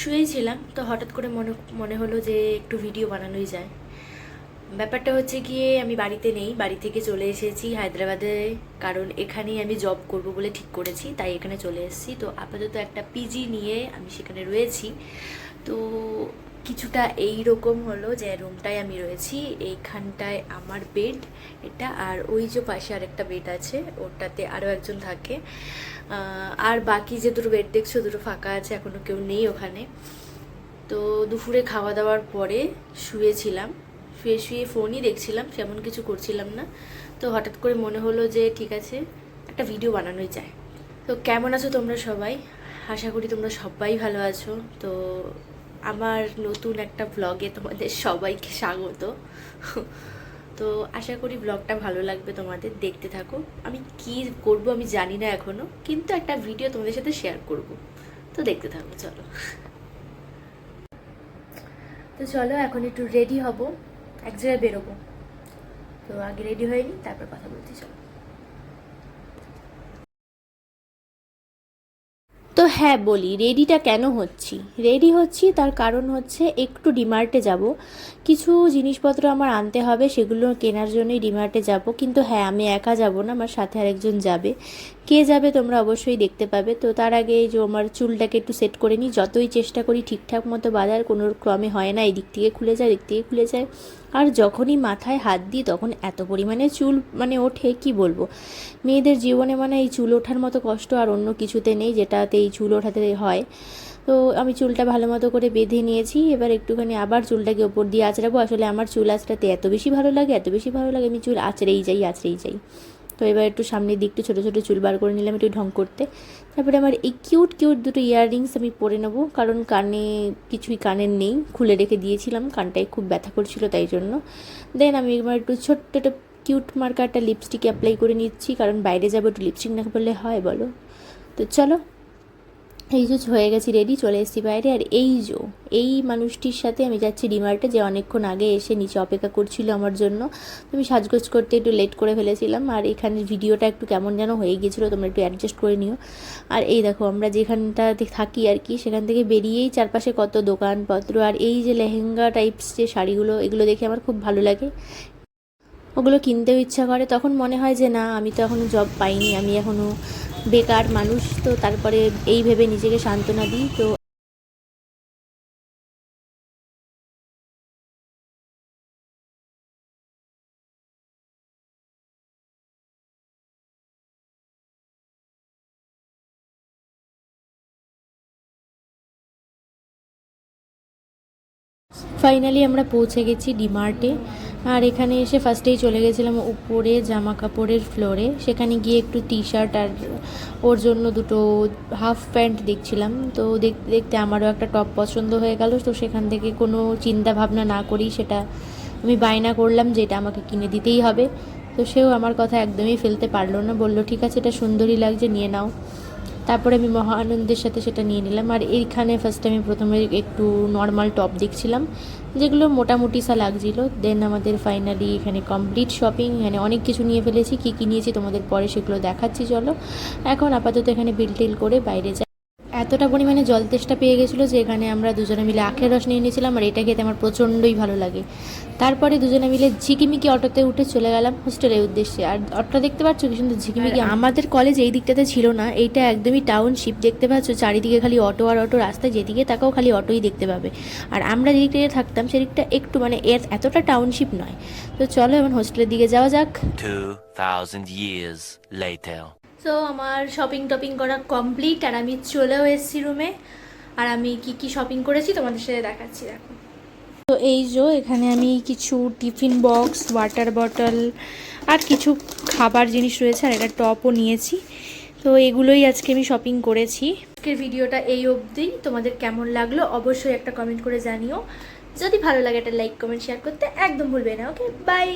শুয়েই ছিলাম তো হঠাৎ করে মনে মনে হলো যে একটু ভিডিও বানানোই যায়। ব্যাপারটা হচ্ছে গিয়ে আমি বাড়িতে নেই, বাড়ি থেকে চলে এসেছি হায়দ্রাবাদে, কারণ এখানেই আমি জব করব বলে ঠিক করেছি, তাই এখানে চলে এসেছি। তো আপাতত একটা পিজি নিয়ে আমি সেখানে রয়েছি। তো কিছুটা এই রকম হলো যে রুমটায় আমি রয়েছি, এইখানটায় আমার বেড এটা, আর ওই যে পাশে আরেকটা বেড আছে, ওটাতে আরও একজন থাকে। আর বাকি যে দুটো বেড দেখছ, দুটো ফাঁকা আছে এখনও কেউ নেই ওখানে। তো দুপুরে খাওয়া দাওয়ার পরে শুয়েছিলাম, শুয়ে শুয়ে ফোনই দেখছিলাম, সেমন কিছু করছিলাম না। তো হঠাৎ করে মনে হলো যে ঠিক আছে, একটা ভিডিও বানানোই যায়। তো কেমন আছো তোমরা সবাই? আশা করি তোমরা সবাই ভালো আছো। তো আমার নতুন একটা ব্লগে তোমাদের সবাইকে স্বাগত। তো আশা করি ব্লগটা ভালো লাগবে তোমাদের, দেখতে থাকো। আমি কি করব আমি জানি না এখনও, কিন্তু একটা ভিডিও তোমাদের সাথে শেয়ার করব। তো দেখতে থাকো, চলো। তো চলো, এখন একটু রেডি হব, এক জায়গায় বেরোবো। তো আগে রেডি হয়নি তারপর কথা বলতে চলো। তো হ্যাঁ বলি রেডিটা কেন হচ্ছি? রেডি হচ্ছি, তার কারণ হচ্ছে একটু ডিমার্টে যাব। কিছু জিনিসপত্র আমার আনতে হবে, সেগুলো কেনার জন্যই ডিমার্টে যাব। কিন্তু হ্যাঁ আমি একা যাব না, আমার সাথে আরেকজন যাবে। কে যাবে তোমরা অবশ্যই দেখতে পাবে। তো তার আগে যে আমার চুলটাকে একটু সেট করে নিই, যতই চেষ্টা করি ঠিকঠাক মতো বাঁধার, কোনো ক্রমে হয় না, এদিক থেকে খুলে যায় এদিক থেকে খুলে যায়। আর যখনই মাথায় হাত দিই তখন এত পরিমাণে চুল মানে ওঠে, কি বলব? মেয়েদের জীবনে মানে এই চুল ওঠার মতো কষ্ট আর অন্য কিছুতে নেই, যেটাতে এই চুল ওঠাতে হয়। তো আমি চুলটা ভালো মতো করে বেঁধে নিয়েছি, এবার একটুখানি আবার চুলটাকে ওপর দিয়ে আঁচড়াবো। আসলে আমার চুল আঁচড়াতে এত বেশি ভালো লাগে, এত বেশি ভালো লাগে, আমি চুল আঁচড়েই যাই আঁচড়েই যাই। তো এবার একটু সামনের দিকটা ছোটো ছোটো চুল বার করে নিলাম একটু ঢং করতে। তারপরে আমার এই কিউট কিউট দুটো ইয়াররিংস আমি পরে নেব, কারণ কানে কিছুই কানের নেই, খুলে রেখে দিয়েছিলাম, কানটায় খুব ব্যথা করছিল তাই জন্য। দেন আমি এবার একটু ছোট্ট একটা কিউট মার্কারটা লিপস্টিক অ্যাপ্লাই করে নিচ্ছি, কারণ বাইরে যাব একটু লিপস্টিক না করলে হয় বলো। তো চলো এই যে হয়ে গেছি রেডি চলে এসেছি বাইরে। আর এই যে, এই মানুষটির সাথে আমি যাচ্ছি ডিমার্টে, যে অনেকক্ষণ আগে এসে নিচে অপেক্ষা করছিল আমার জন্য। আমি সাজগোজ করতে একটু লেট করে ফেলেছিলাম। আর এখানে ভিডিওটা একটু কেমন যেন হয়ে গিয়েছিল, তোমরা একটু অ্যাডজাস্ট করে নিও। আর এই দেখো, আমরা যেখানটাতে থাকি আর কি, সেখান থেকে বেরিয়েই চারপাশে কত দোকানপত্র। আর এই যে লেহেঙ্গা টাইপস যে শাড়িগুলো, এগুলো দেখে আমার খুব ভালো লাগে। ওগুলো কিনতেও ইচ্ছা করে। তখন মনে হয় যে, না, আমি তো এখনও জব পাইনি। আমি এখনও বেকার মানুষ, তো তারপরে এই ভেবে নিজেকে সান্ত্বনা দিই, তো ফাইনালি আমরা পৌঁছে গেছি ডিমার্টে আর এখানে এসে ফার্স্টেই চলে গেছিলাম উপরে জামা কাপড়ের ফ্লোরে সেখানে গিয়ে একটু টি শার্ট আর ওর জন্য দুটো হাফ প্যান্ট দেখছিলাম। তো দেখতে দেখতে আমারও একটা টপ পছন্দ হয়ে গেল। তো সেখান থেকে কোনো চিন্তা ভাবনা না করি সেটা আমি বায়না করলাম যে এটা আমাকে কিনে দিতেই হবে। তো সেও আমার কথা একদমই ফেলতে পারল না। বলল, ঠিক আছে, এটা সুন্দরই লাগছে, নিয়ে নাও। তারপরে আমি মহানন্দের সাথে সেটা নিয়ে নিলাম। আর এইখানে ফার্স্ট আমি প্রথমে একটু নর্মাল টপ দেখছিলাম, যেগুলো মোটামুটি সা লাগছিল। দেন আমাদের ফাইনালি এখানে কমপ্লিট শপিং এখানে অনেক কিছু নিয়ে ফেলেছি। কী কী নিয়েছি তোমাদের পরে সেগুলো দেখাচ্ছি, চলো। এখন আপাতত এখানে বিল টিল করে বাইরে যাই। এতটা পরিমাণে জল তেষ্টা পেয়ে গেছিল যে এখানে আমরা দুজনে মিলে আখের রস নিয়ে নিয়েছিলাম আর এটা খেতে আমার প্রচণ্ডই ভালো লাগে। তারপরে দুজনে মিলে ঝিকিমিকি অটোতে উঠে চলে গেলাম হোস্টেলের উদ্দেশ্যে। আর অটোটা দেখতে পাচ্ছ কি সুন্দর ঝিকিমিকি? আমাদের কলেজ এই দিকটাতে ছিল না এইটা একদমই টাউনশিপ দেখতে পাচ্ছ চারিদিকে খালি অটো আর অটো রাস্তায় যেদিকে তাকাও খালি অটোই দেখতে পাবে। আর আমরা যেদিকটাতে থাকতাম সেদিকটা একটু মানে এর এতটা টাউনশিপ নয়। তো চলো এখন হোস্টেলের দিকে যাওয়া যাক। 2,000 years later. তো আমার শপিং টপিং করা কমপ্লিট আর আমি চলেও এসেছি রুমে আর আমি কি কি শপিং করেছি তোমাদের সাথে দেখাচ্ছি, দেখো। তো এই যে এখানে আমি কিছু টিফিন বক্স ওয়াটার বটল আর কিছু খাবার জিনিস রয়েছে আর একটা টপও নিয়েছি। তো এগুলোই আজকে আমি শপিং করেছি। আজকের ভিডিওটা এই অবধি। তোমাদের কেমন লাগল অবশ্যই একটা কমেন্ট করে জানিও। যদি ভালো লাগে একটা লাইক কমেন্ট শেয়ার করতে একদম ভুলবে না ওকে বাই